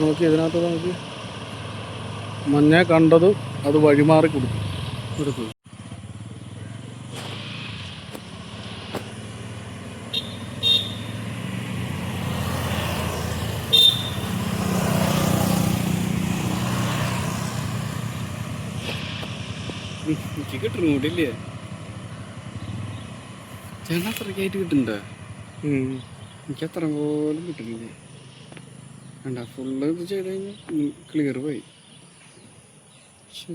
നോക്കി ഇതിനകത്ത് നോക്കി. മഞ്ഞ കണ്ടത് അത് വഴിമാറി കൊടുത്തു. എടുത്തു എനിക്ക് കിട്ടണ കൂടില്ലേ ചേട്ടൻ അത്രയ്ക്കായിട്ട് കിട്ടുന്നുണ്ടോ? എനിക്കത്ര പോലും കിട്ടുന്നില്ല. വേണ്ട ഫുള്ള് ഇത് ചെയ്ത് കഴിഞ്ഞാൽ ക്ലിയർ പോയി ശ്ശേ.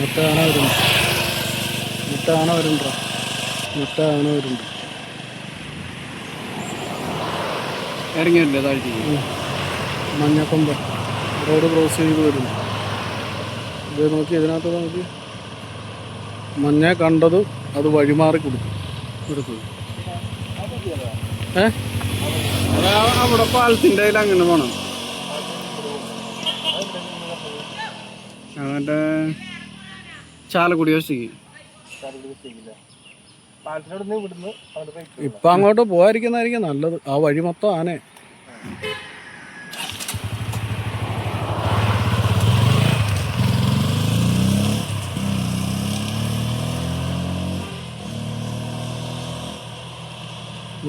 മുട്ട കാണാൻ വരുന്നുണ്ട് മുട്ട കാണാൻ വരുന്നുണ്ടോ മുട്ട കാണാൻ വരുന്നുണ്ട് ഇറങ്ങിയല്ലേ താഴ്ചക്ക് മഞ്ഞക്കൊമ്പ റോഡ് ക്രോസ് ചെയ്ത് വരുന്നു. ഇത് നോക്കി ഇതിനകത്ത് നോക്കി. മഞ്ഞ കണ്ടത് അത് വഴിമാറി കൊടുക്കും കൊടുക്കും ഏ? അവിടെ പാലത്തിന്റെ അതിൽ അങ്ങനെ പോണം. അവന്റെ ചാലക്കുടി പോയി ഇപ്പൊ അങ്ങോട്ട് പോകാതിരിക്കുന്നതായിരിക്കും നല്ലത്. ആ വഴി മൊത്തം ആനെ.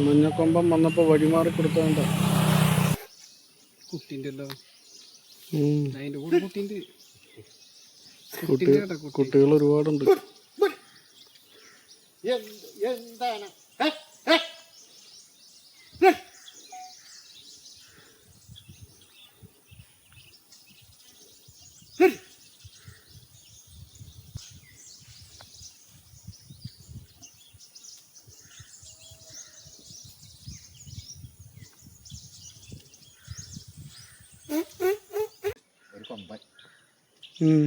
മഞ്ഞക്കൊമ്പം വന്നപ്പോ വഴിമാറി കൊടുത്തോണ്ട കുട്ടിന്റെ അല്ലോ അതിന്റെ കൂടെ കുട്ടീന്റെ. കുട്ടി കുട്ടികൾ ഒരുപാടുണ്ട് എന്താണ്? ഒരു കൊമ്പൻ. ഉം.